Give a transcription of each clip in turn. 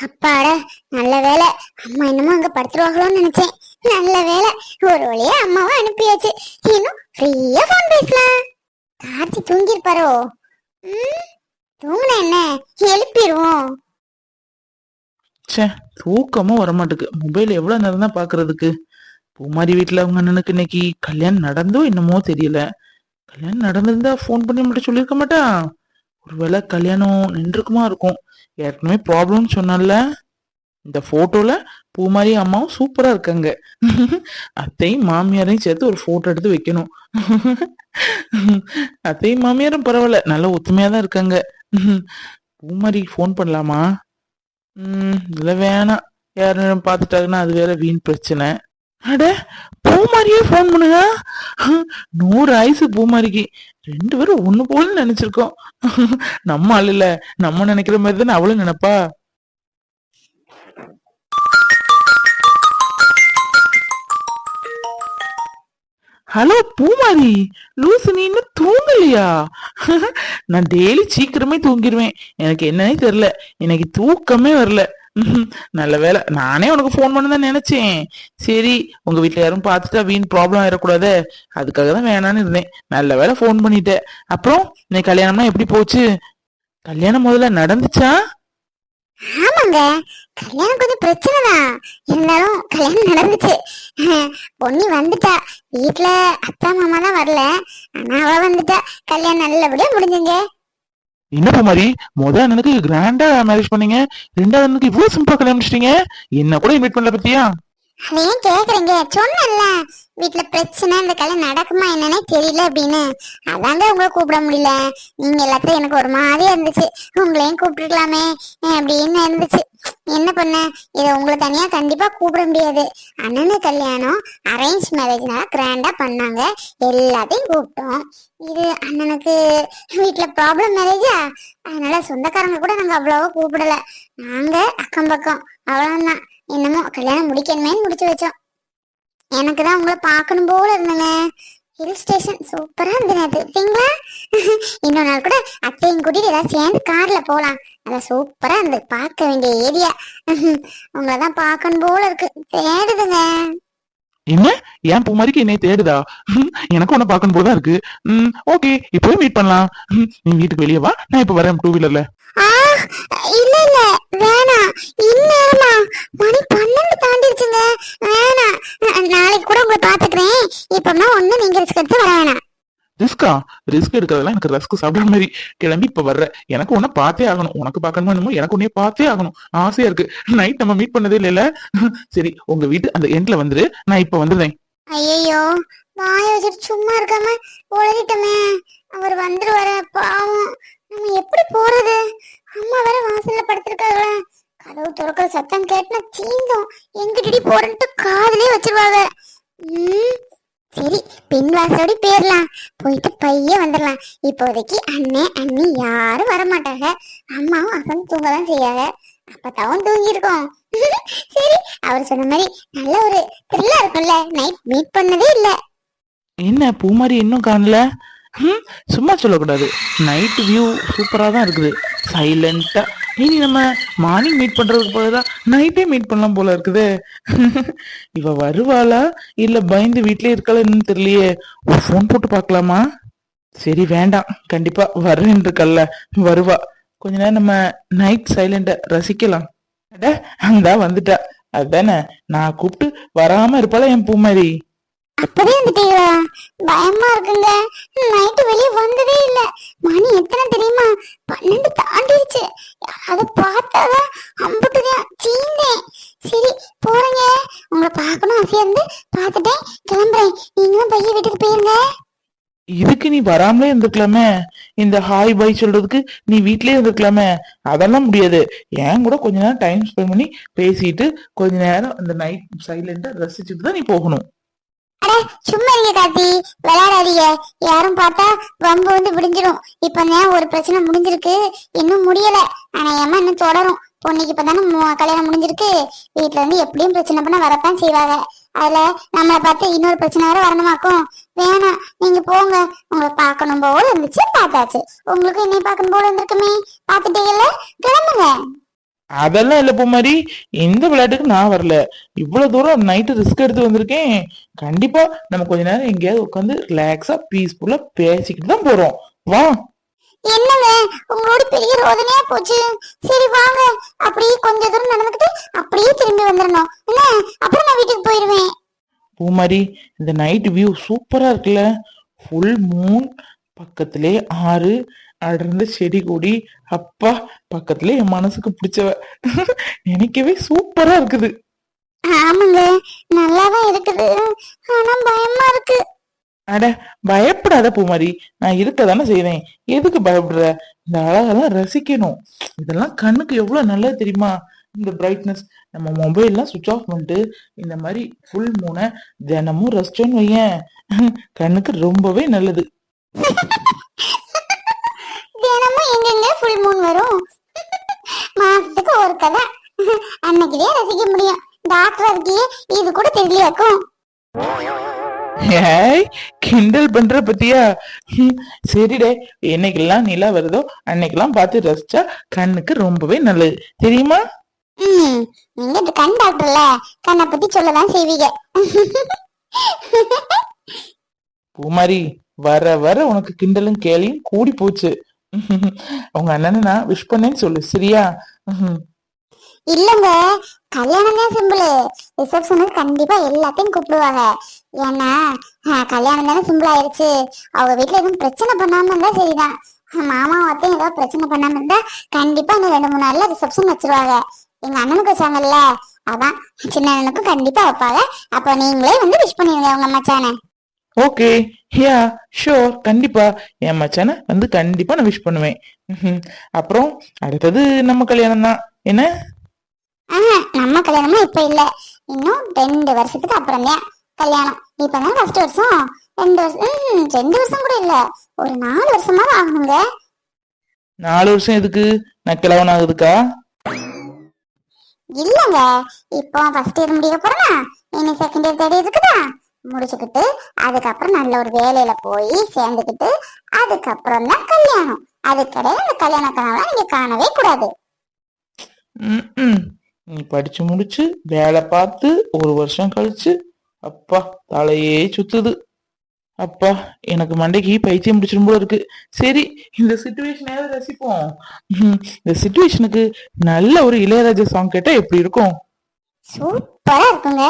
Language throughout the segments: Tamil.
அப்பாடா நல்ல வேலை அம்மா என்னமோ அங்க படுத்துருவாங்களோன்னு நினைச்சேன். நல்ல வேலை ஒரு வழியா அம்மாவை அனுப்பியாச்சு. இன்னும் ஃப்ரீயா ஃபோன் பேசலாம் கார்த்தி தூங்கிருப்பாரோ ம் என்ன? எழுப்பிடுவோம் ச்சே தூக்கமும் வரமாட்டுக்கு. மொபைல் எவ்வளவு நேரம் தான் பாக்குறதுக்கு? பூமாரி வீட்டுல அவங்க அண்ணனுக்கு இன்னைக்கு கல்யாணம் நடந்தோ என்னமோ தெரியல. கல்யாணம் நடந்திருந்தா ஃபோன் பண்ணி மட்டும் சொல்லியிருக்க மாட்டா ஒருவேளை கல்யாணம் நின்றுக்குமா இருக்கும். ஏற்கனவே ப்ராப்ளம்னு சொன்னல இந்த போட்டோல பூமாரி அம்மாவும் சூப்பரா இருக்காங்க. அத்தையும் மாமியாரையும் சேர்த்து ஒரு போட்டோ எடுத்து வைக்கணும். அத்தையும் மாமியாரும் பரவாயில்ல நல்ல ஒத்துமையா தான் இருக்காங்க. பூமாரி ஃபோன் பண்ணலாமா? ம் இல்ல வேணாம். யாரும் பார்த்துட்டாங்கன்னா அது வேற வீண் பிரச்சனை. அட பூமாரியே ஃபோன் பண்ணுங்க. நூறு ஆயுசு பூமாரிக்கு. ரெண்டு பேரும் ஒண்ணு போல நினைச்சிருக்கோம். நம்ம ஆள் இல்ல. நம்ம நினைக்கிற மாதிரி தானே அவளும் நினைப்பா. ஹலோ பூமாரி. லூசு நீ இன்னும் தூங்கலையா? நான் டெய்லி சீக்கிரமே தூங்கிடுவேன் எனக்கு என்னன்னே தெரியல. எனக்கு தூக்கமே வரல. நல்ல வேலை. நானே உனக்கு ஃபோன் பண்ண தான் நினைச்சேன். சரி உங்க வீட்டுல யாரும் பார்த்துட்டா வீண் ப்ராப்ளம் ஆயிடக்கூடாது. அதுக்காக தான் வேணான்னு இருந்தேன். நல்ல வேலை ஃபோன் பண்ணிட்டேன். அப்புறம் நீ கல்யாணம்னா எப்படி போச்சு? கல்யாணம் முதல்ல நடந்துச்சா? ஆமாங்க. கல்யாணம் கொஞ்சம் பிரச்சனை தான். இருந்தாலும் கல்யாணம் நடந்துச்சு. பொண்ணு வந்துட்டா. வீட்டுல அத்தா மாமா தான் வரல. ஆனா அவ வந்துட்டா. கல்யாணம் நல்லபடியா முடிஞ்சுங்க. என்ன மாதிரி? முத அண்ணனுக்கு கிராண்டா மேரேஜ் பண்ணீங்க. ரெண்டாவது அண்ணனுக்கு இவ்வளவு சிம்பிளா கல்யாணம் முடிச்சிட்டீங்க. என்ன கூட இன்வைட் பண்ணல பத்தியா? அதை கேக்குறீங்க. சொன்னல வீட்ல பிரச்சனை இந்த கல்யாணம் நடக்குமா என்னன்னே தெரியல அப்படின்னு. அதாங்க உங்களை கூப்பிட முடியல. நீங்க எல்லாத்தையும் எனக்கு ஒரு மாதிரியா இருந்துச்சு. உங்களையும் கூப்பிட்டுருக்கலாமே அப்படின்னு இருந்துச்சு. என்ன பண்ண? இதை உங்களை தனியா கண்டிப்பா கூப்பிட முடியாது. அண்ணனு கல்யாணம் அரேஞ்ச் மேரேஜ்னால கிராண்டா பண்ணாங்க. எல்லாத்தையும் கூப்பிட்டோம். இது அண்ணனுக்கு வீட்டுல ப்ராப்ளம் மேரேஜா அதனால சொந்தக்காரங்க கூட நாங்க அவ்வளவா கூப்பிடல. நாங்க அக்கம் பக்கம். அவ்வளவுதான். என்னமோ கல்யாணம் முடிக்கணுமே முடிச்சு வச்சோம். எனக்கு தான் உங்களை பார்க்கணும் போல இருந்தேங்க. ஹில் ஸ்டேஷன் சூப்பரா இருந்தது நேத்து சரிங்களா? இன்னொரு நாள் கூட அத்தையும் கூட்டிட்டு ஏதாவது சேர்ந்து கார்ல போலாம். அதான் சூப்பரா இருந்தது பார்க்க வேண்டிய ஏரியா உங்களை தான் பார்க்கணும் போல இருக்கு. தேடுதுங்க. என்ன? ஏன் பூமாரிக்கு என்னை தேடுதா? எனக்கு உன்னை பார்க்கணும் போல இருக்கு. ஓகே இப்பவே மீட் பண்ணலாம். நீ வீட்டுக்கு வெளியே வா. நான் இப்ப வரேன் டூ வீலர்ல இல்ல இல்ல. வேணாம். இந்நேரமா. மணி பன்னெண்டு தாண்டிடுச்சுங்க. வேணாம். நாளைக்கு கூட உங்களை பாத்துக்கிறேன் இப்பமா ஒண்ணு நீங்க ரிஸ்க் எடுத்து வர வேணாம். ரிஸ்கா ரிஸ்க் எடுக்கிறதெல்லாம் எனக்கு ரஸ்க் சாப்பிடுற மாதிரி கிளம்பி இப்ப வர்ற. எனக்கு உன்னை பார்த்தே ஆகணும். உனக்கு பார்க்கணுமோ என்னமோ எனக்கு உன்னைய பார்த்தே ஆகணும். ஆசையா இருக்கு. நைட் நம்ம மீட் பண்ணதே இல்லைல்ல. சரி உங்க வீட்டு அந்த எண்ட்ல வந்துரு. நான் இப்ப வந்துடுறேன். ஐயோ வாய வச்சுட்டு சும்மா இருக்காம உளறிட்டோமே. அவர் வந்துருவாரு. பாவம். நம்ம எப்படி போறது? அம்மா வேற வாசல்ல படுத்திருக்காங்க. கதவு திறக்கிற சத்தம் கேட்டுனா சீந்தோம் எங்கிட்டடி போறேன்ட்டு காதுலயே வச்சிருவாங்க. ம்? சரி பின் வாசோடி போயிடலாம் போயிட்டு பைய வந்துடலாம் இப்போதைக்கு அண்ணன் அண்ணி யாரும் வர மாட்டாங்க அம்மாவும் அசன் தூங்க தான் செய்யாங்க அப்பதான் தூங்கியிருக்கோம். சரி அவர் சொன்ன மாதிரி நல்ல ஒரு த்ரில்லா இருக்கும்ல. நைட் மீட் பண்ணதே இல்ல. என்ன பூமாரி இன்னும் காணல? சும்மா சொல்லக்கூடாது. நைட் வியூ சூப்பரா தான் இருக்குது. சைலண்டா இனி நம்ம மார்னிங் மீட் பண்றதுக்கு போலதான் நைட்டே மீட் பண்ணலாம் போல இருக்குது. இவ வருவாளா? இல்ல பயந்து வீட்லயே இருக்காளன்னு தெரியலையே. ஒரு ஃபோன் போட்டு பாக்கலாமா சரி வேண்டாம். கண்டிப்பா வர்றேன் இருக்கல்ல வருவா. கொஞ்ச நேரம் நம்ம நைட் சைலண்ட ரசிக்கலாம். அட அந்தா வந்துட்டா. அதானே நான் கூப்பிட்டு வராம இருப்பாள என் பூமாரி அப்பவே வந்துட்டீங்களா? பயமா இருக்குங்க. நைட்டு வெளியே வந்ததே இல்ல. மணி எத்தனை தெரியுமா? பன்னெண்டு தாண்டிடுச்சு அதை பார்த்தாதான் அம்புட்டுதான் சீந்தேன் சரி போறேங்க உங்களை பார்க்கணும் ஆசையா இருந்து பார்த்துட்டேன் கிளம்புறேன் நீங்களும் பையன் வீட்டுக்கு போயிருங்க இதுக்கு நீ வராமலே இருந்திருக்கலாமே இந்த ஹாய் பாய் சொல்றதுக்கு நீ வீட்லயே இருந்திருக்கலாமே அதெல்லாம் முடியாது. ஏன் கூட கொஞ்ச நேரம் டைம் ஸ்பெண்ட் பண்ணி பேசிட்டு கொஞ்ச நேரம் அந்த நைட் சைலண்டா ரசிச்சுட்டு தான் நீ போகணும். அட சும்மா இருங்க கார்த்தி. விளையாடாதீங்க. யாரும் பார்த்தா வம்பு வந்து விடிஞ்சிடும் இப்பதான் ஒரு பிரச்சனை முடிஞ்சிருக்கு? இன்னும் முடியல. ஆனா ஏமா இன்னும் தொடரும். பொண்ணுக்கு இப்ப தானே கல்யாணம் முடிஞ்சிருக்கு. வீட்டுல இருந்து எப்படியும் பிரச்சனை பண்ண வரத்தான் செய்வாங்க. அதுல நம்மளை பார்த்து இன்னொரு பிரச்சனை வர வரணுமாக்கும். வேணாம் நீங்க போங்க. உங்களை பார்க்கணும் போல இருந்துச்சு பார்த்தாச்சு. உங்களுக்கு என்னை பார்க்கணும் போல இருந்திருக்குமே. பார்த்துட்டீங்கல்ல? கிளம்புங்க. அதெல்லாம் இல்ல பூமாரி. இந்த விளையாட்டுக்கு நான் வரல. இவ்வளவு தூரம் நைட்டு ரிஸ்க் எடுத்து வந்திருக்கேன். கண்டிப்பா நம்ம கொஞ்ச நேரம் எங்கேயாவது உட்காந்து ரிலாக்ஸா பீஸ்ஃபுல்லா பேசிக்கிட்டு தான் போறோம். வா. என்னங்க? உங்களோட பெரிய ரோதனையா போச்சு. சரி வாங்க. அப்படியே கொஞ்ச தூரம் நடந்துக்கிட்டு அப்படியே திரும்பி வந்துடணும். என்ன? அப்புறம் நான் வீட்டுக்கு போயிருவேன். பூமாரி இந்த நைட் வியூ சூப்பரா இருக்குல்ல. ஃபுல் மூன் பக்கத்திலே ஆறு அடர்ந்த செடி கொடி. அப்பா பக்கத்திலே என் மனசுக்கு பிடிச்சவ. நினைக்கவே சூப்பரா இருக்குது. ஆமாங்க நல்லாதான் இருக்குது. ஆனா பயமா இருக்கு. அட பயப்படாத பூமாரி. நான் இருக்க தானே செய்றேன் எதுக்கு பயப்படுற? இந்த அழகெல்லாம் ரசிக்கணும். இதெல்லாம் கண்ணுக்கு எவ்வளவு நல்லது தெரியுமா? இந்த பிரைட்னஸ் நம்ம மொபைல்லாம் சுவிட்ச் ஆஃப் பண்ணிட்டு இந்த மாதிரி ஃபுல் மூணை தினமும் ரசிச்சோன்னு வையேன். கண்ணுக்கு ரொம்பவே நல்லது. தினமும் எங்கெங்க ஃபுல் மூன் வரும்? மாசத்துக்கு ஒரு கதை. அன்னைக்குதான் ரசிக்க முடியும். டாக்டர் இருக்கியே இது கூட தெரியலையாக்கும் ஏய் கிண்டல் பண்ற பத்தியா? சரிடே என்னைக்கெல்லாம் நிலா வருதோ அன்னைக்கெல்லாம் பார்த்து ரசிச்சா கண்ணுக்கு ரொம்பவே நல்லது. தெரியுமா? ம் நீங்க கண் டாக்டர்ல கண்ணை பத்தி சொல்லதான் செய்வீங்க. பூமாரி வர வர உனக்கு கிண்டலும் கேலியும் கூடி போச்சு. உங்க அண்ணனை நான் விஷ் பண்ணேன்னு சொல்லு சரியா. இல்லங்க கல்யாணம் தான் சிம்பிள். ரிசப்ஷனுக்கு கண்டிப்பா எல்லாத்தையும் கூப்பிடுவாங்க. ஏன்னா கல்யாணம் தானே சிம்பிள் ஆயிருச்சு. அவங்க வீட்ல எதுவும் பிரச்சனை பண்ணாம இருந்தா சரிதான். மாமா அத்தையும் ஏதாவது பிரச்சனை பண்ணாம இருந்தா கண்டிப்பா இன்னும் ரெண்டு மூணு நாள்ல ரிசப்ஷன் வச்சிருவாங்க. எங்க அண்ணனுக்கு வச்சாங்கல்ல? அதான். சின்ன அண்ணனுக்கும் கண்டிப்பா வைப்பாங்க. அப்ப நீங்களே வந்து விஷ் பண்ணிருங்க உங்க மச்சான ஓகே யா ஷோர் கண்டிப்பா. என் மச்சானை வந்து கண்டிப்பா நான் விஷ் பண்ணுவேன். அப்புறம் அடுத்தது நம்ம கல்யாணம் தான். என்ன? நம்ம கல்யாணமும் இப்ப இல்ல. இன்னும் ரெண்டு வருஷத்துக்கு அப்புறம் தான் கல்யாணம். இப்பதான் ஃபர்ஸ்ட் வருஷம். ரெண்டு வருஷம் ரெண்டு வருஷம் கூட இல்ல. ஒரு நாலு வருஷமா ஆகணுங்க. நாலு வருஷம் எதுக்கு? நான் கிழவன் ஆகுதுக்கா இல்லங்க இப்போ ஃபர்ஸ்ட் இயர் முடிக்க போறேனா? இனி செகண்ட் இயர் தேர்ட் இயர் இருக்குதா? முடிச்சுக்கிட்டு அதுக்கப்புறம் நல்ல ஒரு வேலையில போய் சேர்ந்துக்கிட்டு அதுக்கப்புறம் தான் கல்யாணம். அதுக்கிடையில அந்த கல்யாண கனவுலாம் நீங்க காணவே கூடாது. நீ படிச்சு முடிச்சு வேலை பார்த்து ஒரு வருஷம் கழிச்சு அப்பா தலையே சுத்துது. அப்பா எனக்கு மண்டைக்கு பைத்தியம் பிடிச்சிடும் போல இருக்கு. சரி இந்த சுச்சுவேஷனையாவது ரசிப்போம். இந்த சுச்சுவேஷனுக்கு நல்ல ஒரு இளையராஜா சாங் கேட்டா எப்படி இருக்கும்? சூப்பரா இருக்குங்க.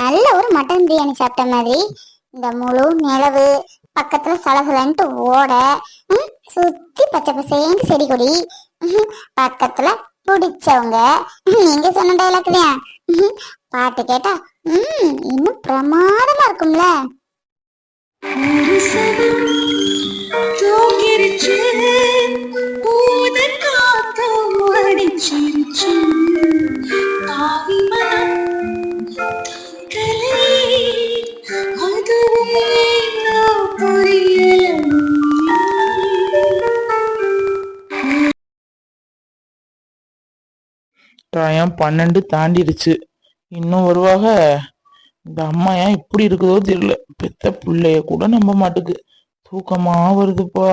நல்ல ஒரு மட்டன் பிரியாணி சாப்பிட்ட மாதிரி. இந்த முழு நிலவு பக்கத்துல சலசலன்ட்டு ஓட சுத்தி பச்சை பசேன்னு செடி கொடி பக்கத்துல பிடிச்சவங்க. நீங்க சொன்ன டைலாக் தான் பாட்டு கேட்டா ம் இன்னும் பிரமாதமா இருக்கும்ல? ஒரு தூங்கிருச்சு காத்தம் அடிச்சிருச்சு. மனம் அதுவே புரியல பன்னெண்டு தாண்டிடுச்சு இன்னும் வருவாக? இந்த அம்மா ஏன் இப்படி இருக்குதோ தெரியல. பெத்த பிள்ளைய கூட நம்ப மாட்டுக்கு. தூக்கமா வருதுப்பா.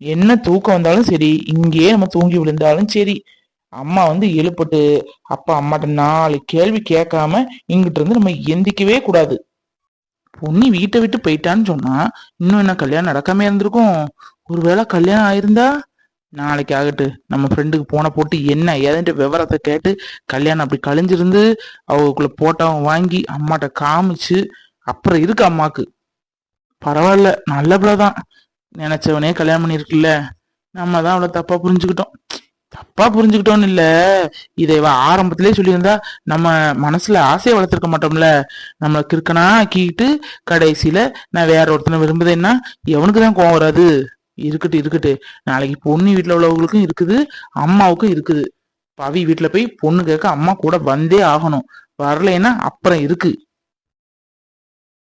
என்ன தூக்கம் வந்தாலும் சரி இங்கேயே நம்ம தூங்கி விழுந்தாலும் சரி. அம்மா வந்து எழுப்பட்டு அப்பா அம்மாட்ட நாலு கேள்வி கேட்காம இங்கிட்ட இருந்து நம்ம எந்திக்கவே கூடாது. பொண்ணு வீட்டை விட்டு போயிட்டான்னு சொன்னா இன்னும் என்ன கல்யாணம் நடக்காம இருந்திருக்கும்? ஒருவேளை கல்யாணம் ஆயிருந்தா? நாளைக்கு ஆகட்டு நம்ம ஃப்ரெண்டுக்கு போன போட்டு என்ன ஏதாட்டு விவரத்தை கேட்டு கல்யாணம் அப்படி கழிஞ்சிருந்து அவங்களுக்குள்ள போட்டாவும் வாங்கி அம்மாட்ட காமிச்சு அப்புறம் இருக்கு அம்மாக்கு. பரவாயில்ல நல்ல தான் நினைச்சவனே கல்யாணம் பண்ணிருக்குல்ல. நம்ம தான் அவளை தப்பா புரிஞ்சுக்கிட்டோம். தப்பா புரிஞ்சுக்கிட்டோம்னு இல்ல. இதை இவ ஆரம்பத்திலே சொல்லியிருந்தா நம்ம மனசுல ஆசையை வளர்த்துருக்க மாட்டோம்ல. நம்மளை கிறுக்கனா ஆக்கிட்டு கடைசியில நான் வேற ஒருத்தனை விரும்புதேன்னா எவனுக்கு தான் கோவம் வராது? இருக்கட்டு இருக்கட்டு நாளைக்கு பொண்ணு வீட்டுல உள்ளவங்களுக்கும் இருக்குது அம்மாவுக்கும் இருக்குது. பவி வீட்டுல போய் பொண்ணு கேட்க அம்மா கூட வந்தே ஆகணும். வரலைன்னா அப்புறம் இருக்கு.